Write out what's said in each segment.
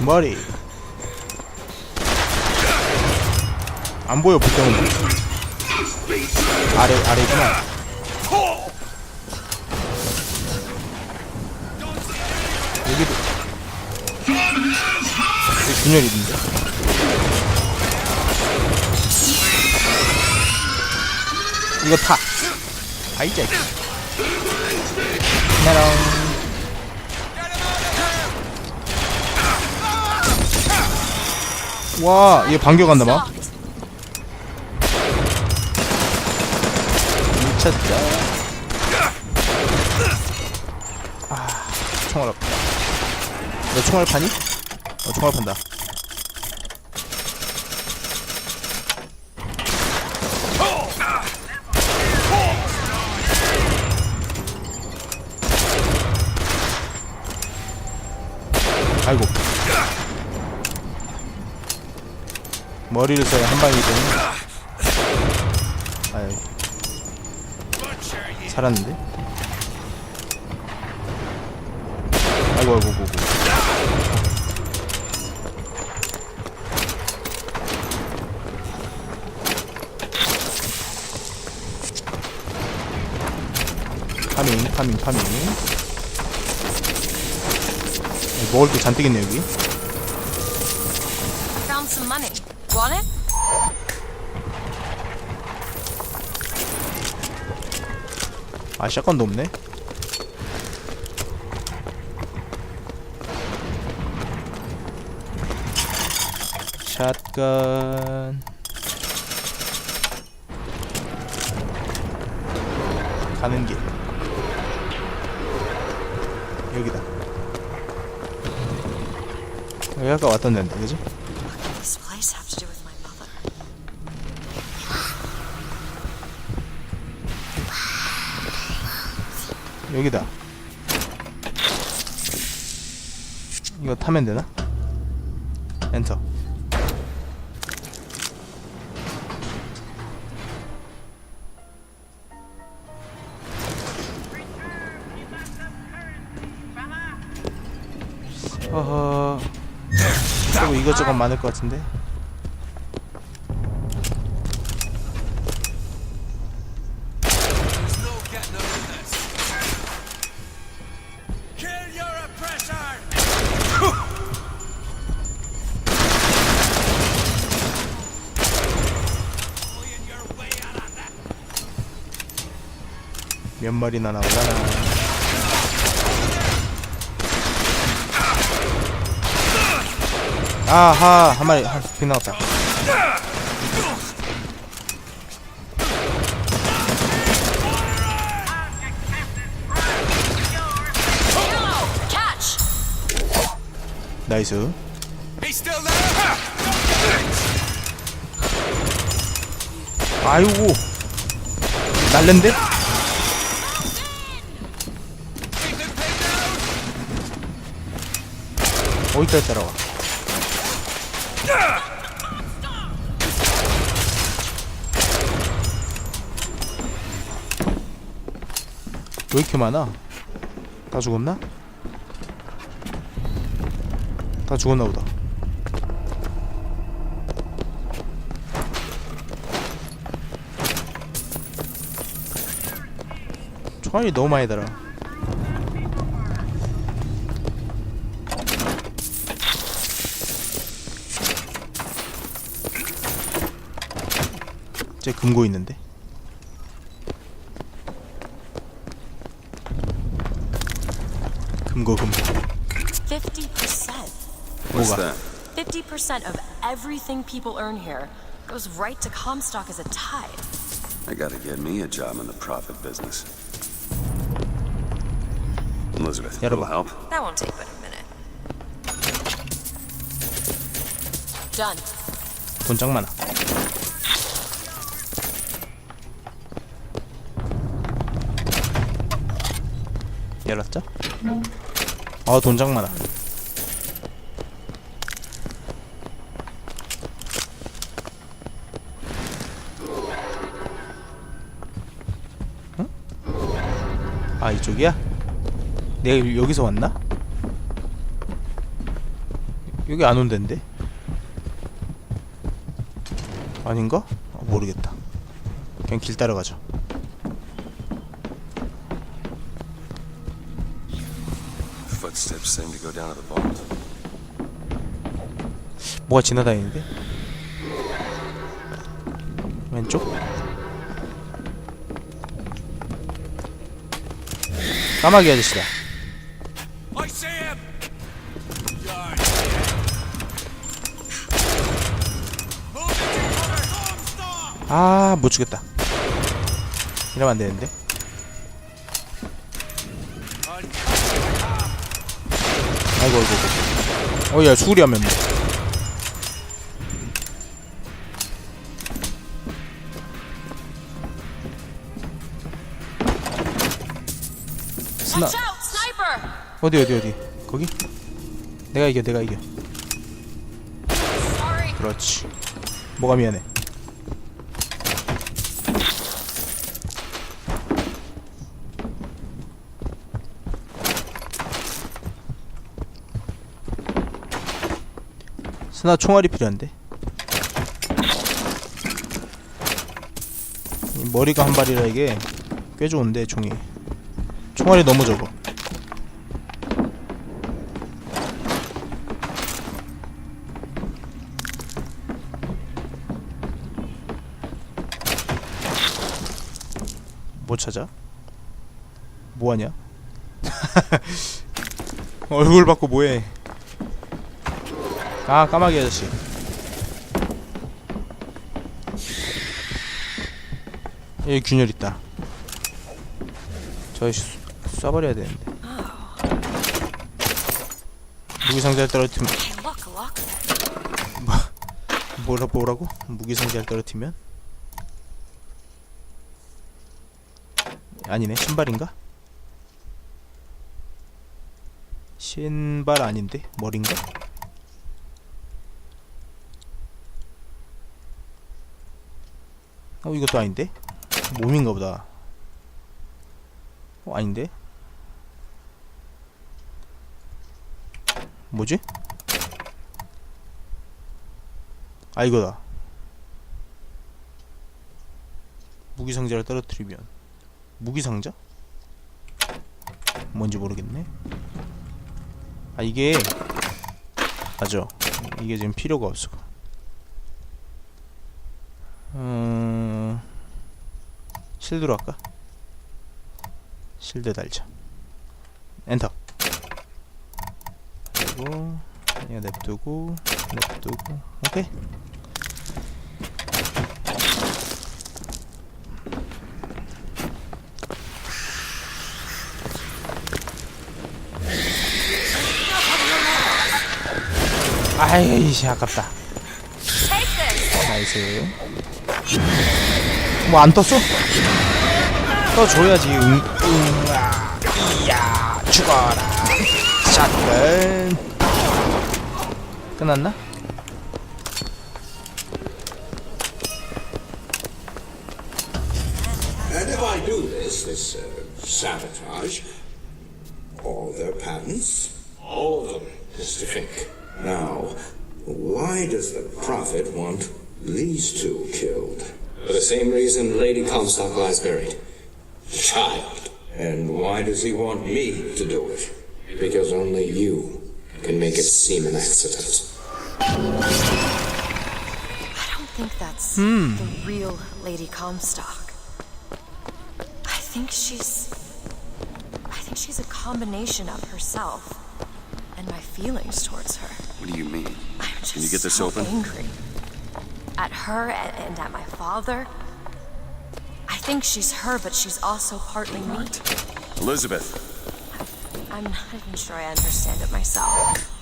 머리. 안 보여 불덩이 아래 아래구나. 여기도. 여기 균열이 있는데. 이거 타. 가이자 나랑 와, 얘 반겨갔나봐. 미쳤다. 아, 총알 없다. 너 총알 파니? 어, 총알 판다. 아이고. 머리를 써야 한 방이기 때문에. 아유. 살았는데? 아이고, 아이고. 아이고. 파밍, 파밍, 파밍. 먹을 게 잔뜩 있네, 여기. Found some money. It? 아, 샷건도 없네. 샷건. 가는 길. 여기다. 여기 아까 왔던 데인데, 그지? 여기다. 이거 타면 되나? 엔터. 어허. 또 이것저것 많을 것 같은데. 마리나 나오려나. 아하 한 마리 한빈 나왔다. 나이스. 아이고 날랜데? 어디까지 따라와? 왜 이렇게 많아? 다 죽었나? 다 죽었나 보다. 총알이 너무 많이 달아. 쟤 금고 있는데. 금고 금고. 50%. What's 뭐가? that? 50% of everything people earn here goes right to Comstock as a tithe. I gotta get me a job in the profit business. Elizabeth, little help? That won't take but a minute. Done. 돈 짱 많아. 열었죠? 아, 돈짱 많아. 응? 아, 이쪽이야? 내가 여기서 왔나? 여기 안 온댄데? 아닌가? 아, 모르겠다. 그냥 길 따라가자. Footsteps seem to go down to the vault. 뭐가 지나다니는데? 왼쪽? 까마귀 아저씨다. I see him! 아, 못 죽겠다. 이러면 안 되는데. 아이고, 아이고, 아이고. 어, 야, 수리하면. 스나! 어디, 어디, 어디. 거기? 내가 이겨, 내가 이겨. 그렇지. 뭐가 미안해. 스나 총알이 필요한데. 이 머리가 한 발이라 이게 꽤 좋은데 총이. 총알이 너무 적어. 뭐 찾아? 뭐하냐? 얼굴 받고 뭐해? 아 까마귀 아저씨. 여기 균열 있다. 저 씨, 쏴버려야 되는데. 무기 상자를 떨어뜨리면 there. 뭐라 뭐라고? 무기 상자를 떨어뜨리면? 아니네 신발인가? 신발 아닌데 머린가? 어 이것도 아닌데 몸인가 보다 어 아닌데 뭐지? 아 이거다 무기 상자를 떨어뜨리면 무기 상자? 뭔지 모르겠네. 아 이게 맞아. 이게 지금 필요가 없어. 음 실드로 할까? 실드 달자. 엔터. 그리고 이거 냅두고 냅두고 오케이. 아이씨 아깝다 나이스 뭐 안 떴어? 떠줘야지 응, 응아 이야 죽어라 샷건 끝났나? And if I do this, this uh, sabotage, all their patents, all of them, Mr. Fink. Now, why does the Prophet want these two killed? For the same reason Lady Comstock lies buried. Child. And why does he want me to do it? Because only you can make it seem an accident. I don't think that's hmm. the real Lady Comstock. I think she's. I think she's a combination of herself and my feelings towards her. What do you mean? I'm just Can you get this so open? angry at her and, at my father. I think she's her, but she's also partly me. Elizabeth, I'm not even sure I understand it myself.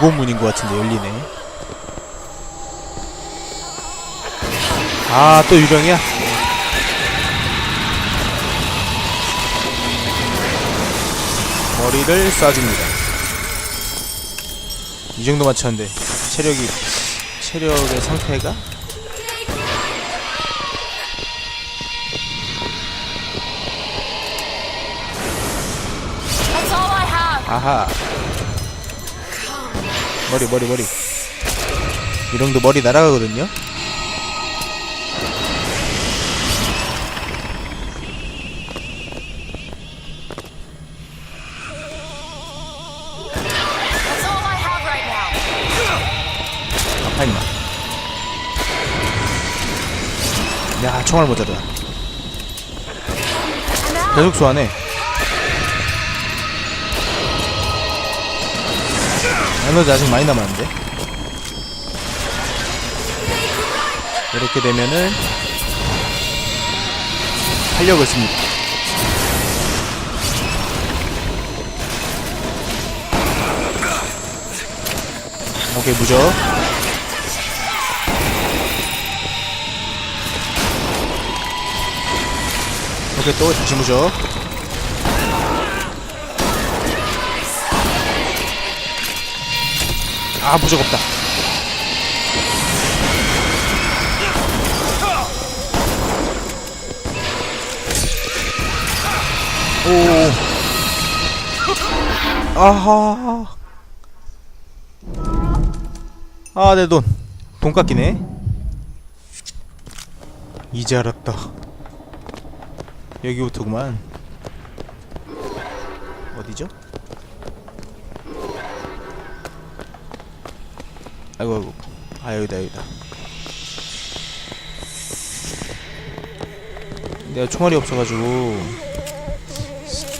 등고문인 것 같은데 열리네 아 또 유령이야? 머리를 쏴줍니다 이 정도 맞췄는데 체력이 체력의 상태가. 아하 머리 머리 머리. 유령도 머리 날아가거든요? 야 총알 out. 계속 소환해 에너지 아직 많이 남았는데. 이렇게 되면은 활력을 씁니다. 오케이 무적. 오케이 또 다시 무적 아 무적 없다. 오. 아하. 아 내 돈. 돈 깎이네. 이제 알았다. 여기부터구만. 어디죠? 아이고 아이고 아 여기다 여기다 내가 총알이 없어가지고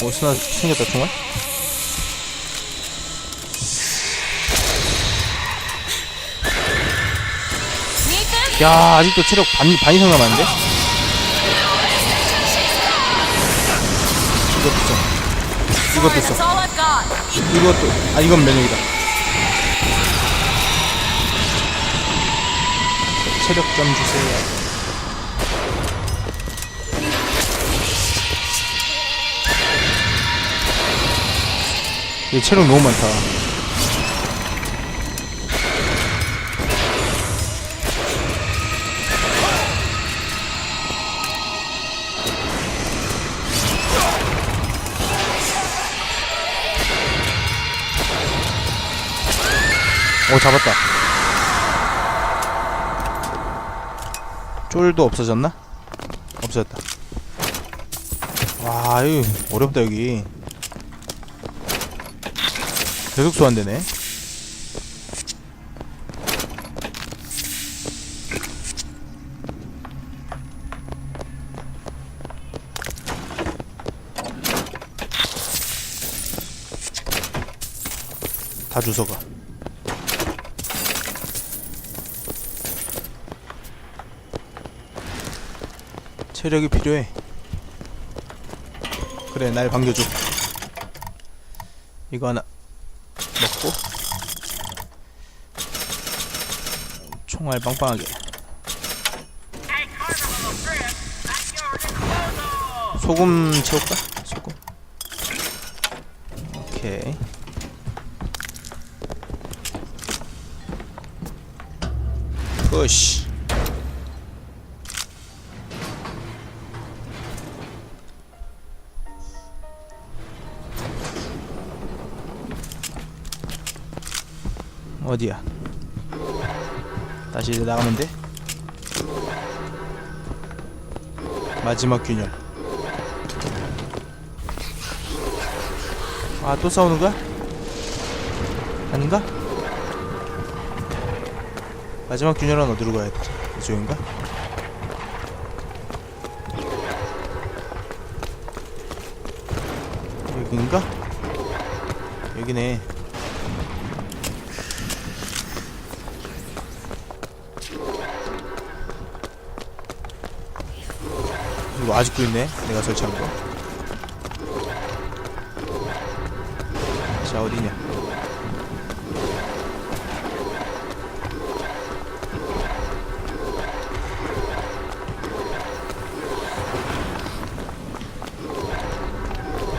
어 스나 생겼다 총알? 야 아직도 체력 반, 반 이상 남았는데? 이것도 써 이것도 써. 이것도 아 이건 면역이다 체력 좀 주세요. 얘 체력 너무 많다. 오 잡았다 쫄도 없어졌나? 없어졌다. 와 이거 어렵다 여기. 계속 소환되네. 다 주워가 체력이 필요해. 그래, 날 반겨줘. 이거 하나 먹고 총알 빵빵하게. 소금 채울까? 소금. 오케이. 푸시. 어디야? 다시 이제 나가면 돼? 마지막 균열. 아, 또 싸우는 거야? 아닌가? 마지막 균열은 어디로 가야 돼? 이쪽인가? 여긴가? 여기네. 이거 아직도 있네. 내가 설치한 거자 어디냐?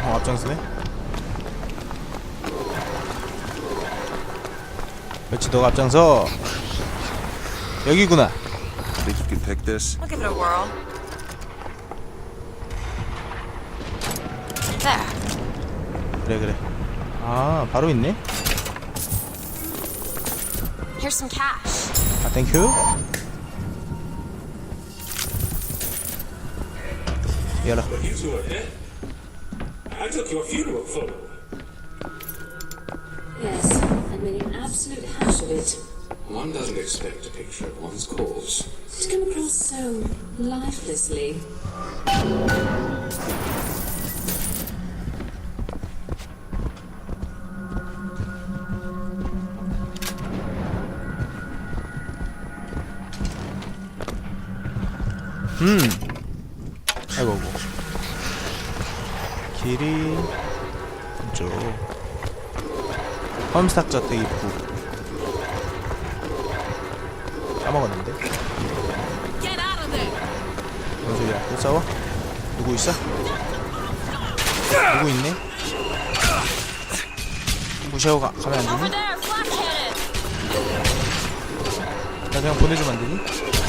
어 앞장서네? 그렇지 너 앞장서. 여기구나. 그래 그래. 아 바로 있네. Here's some cash. 아 땡큐. 열어. You two are dead. I took your funeral photo. Yes, and made an absolute hash of it. One doesn't expect a picture of one's corpse. To come across so lifelessly. 아이고 아이고. 길이 이쪽. 험스탁 저택 입구. 까먹었는데. 뭔 소리야? 또 싸워? 누구 있어? 누구 있네? 무시하고 가, 가면 안 되니? 나 그냥 보내주면 안 되니?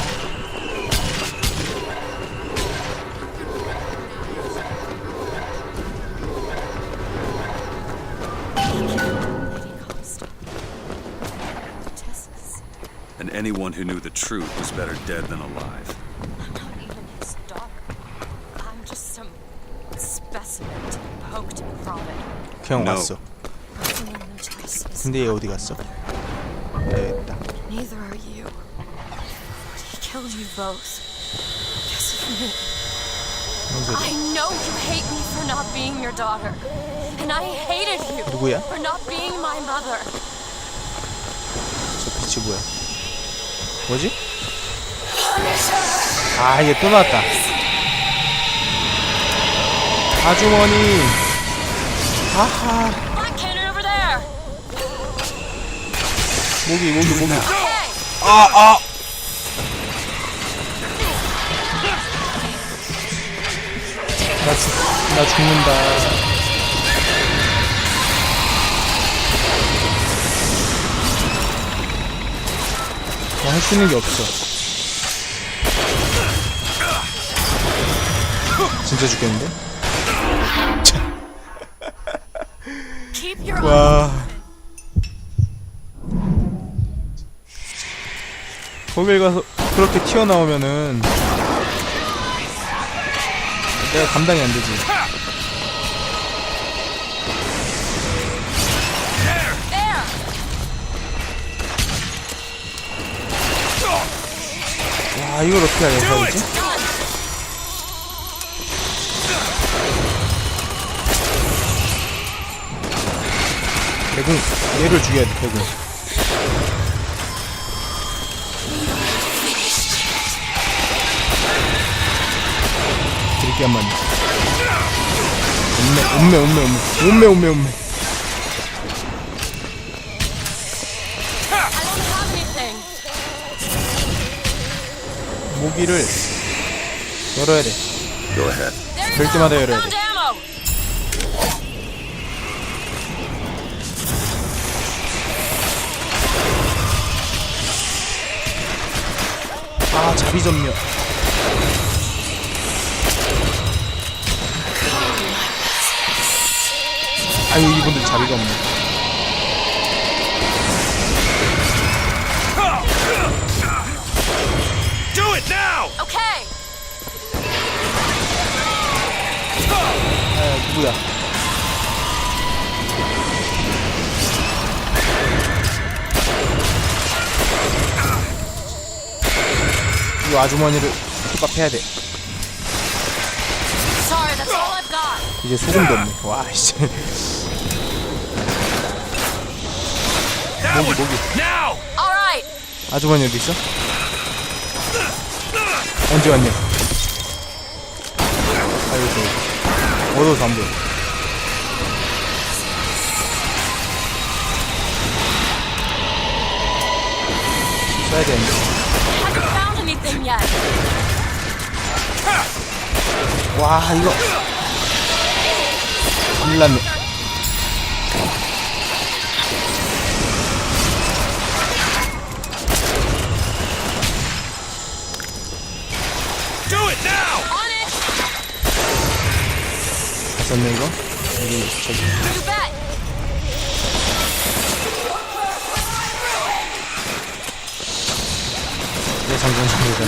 anyone who knew the truth was better dead than alive. I'm not even his daughter. I'm just some specimen to be poked and prodded. 그냥 No. 왔어. Nothing in the Tess is 근데 얘 어디 갔어? 됐다. Neither are you. He killed you both. Because of me. 뭔 소리야? I know you hate me for not being your daughter. And I hated you 누구야? for not being my mother. 저 빛이 뭐야? 뭐지? 아 이게 또 나왔다. 아주머니. there! 모기 모기 모기. Hey! 아 아. 나 죽, 나 죽는다. 할 수 있는 게 없어. 진짜 죽겠는데? 와. 거길 가서 그렇게 튀어나오면은 내가 감당이 안 되지. 이걸 어떻게 하냐 이지! 대궁 얘를 죽여야 돼 대궁. 드릴게 한 마리. 음메 음메 음메 음메 음메 음메 음메. 모기를 열어야 돼. 될. 때마다 열어야 돼. 아 자비 점령. 아유 이분들 자비가 없네. 아 누구야? 이 아주머니를 힙합해야 돼. 이제 소금도 없네. 와 씨. 모기 모기. 아주머니 어디 있어? 언제 왔냐? 아이고 저 어두워서 안 보여. 써야 되는데. 와 이거 큰일 났네 갔었네 이거 여기 저기. 내 장전 장전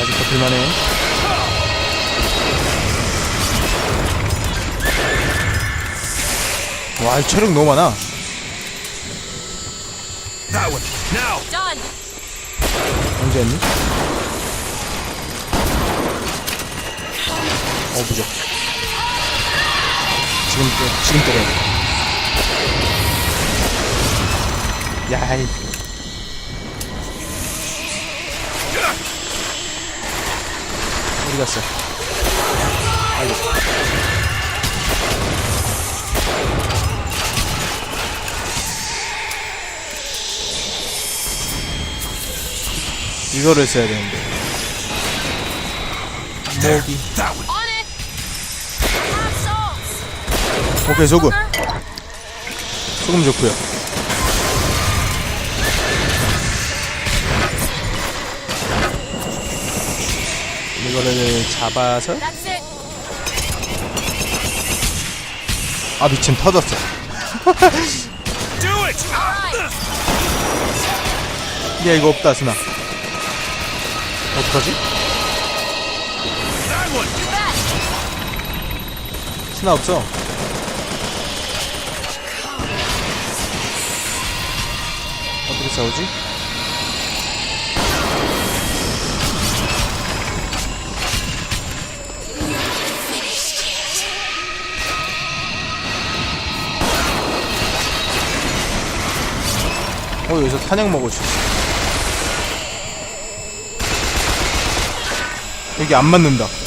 아직도 불만해 와이 체력 너무 많아 That one. Now! Done. 언제 했니? 어 부족 지금 때 지금 때려야 돼. 야이. 어디 갔어? 아이고. 이거를 써야 되는데. 모기 오케이 소금 소금 좋고요 이거를 잡아서. 아 미친 터졌어. 야 이거 없다 스나 어떡하지? 스나 없어 어떻게 싸우지? 어 여기서 탄약 먹을 수 있어 여기 안 맞는다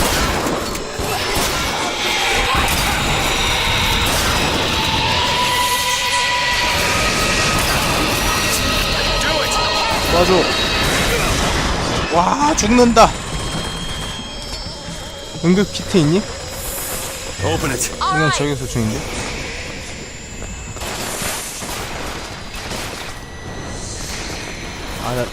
도와줘 와 죽는다 응급 키트 있니? Open it. 그냥 Alright. 저기서 죽는데 아나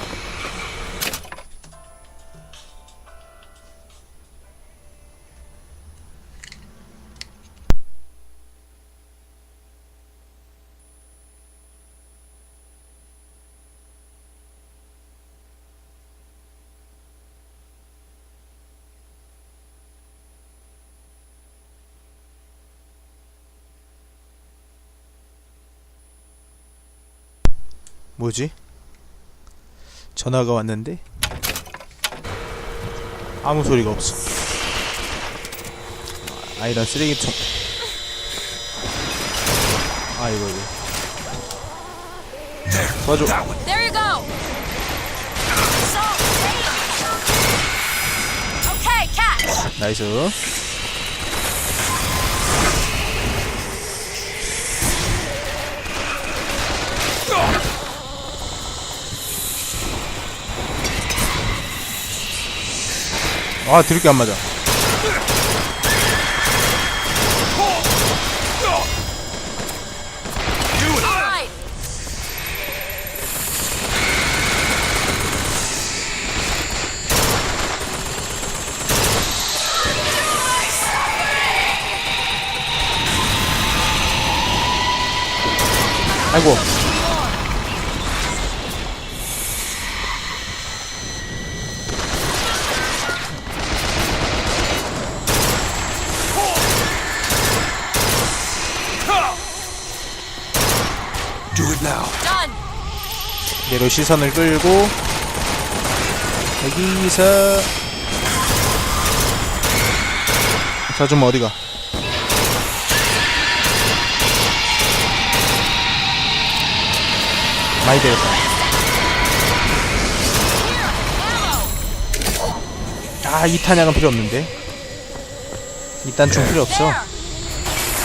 뭐지? 전화가 왔는데 아무 소리가 없어. 아 이런 쓰레기통. 아 이거 이거. 도와줘. That one. There you go. Salt. Okay, catch. 나이스. 아 드럽게 안 맞아. 아이고. 얘로 시선을 끌고 여기서 자 좀 어디가? 많이 되겠다. 아이 탄약은 필요 없는데. 이딴 총 필요 없어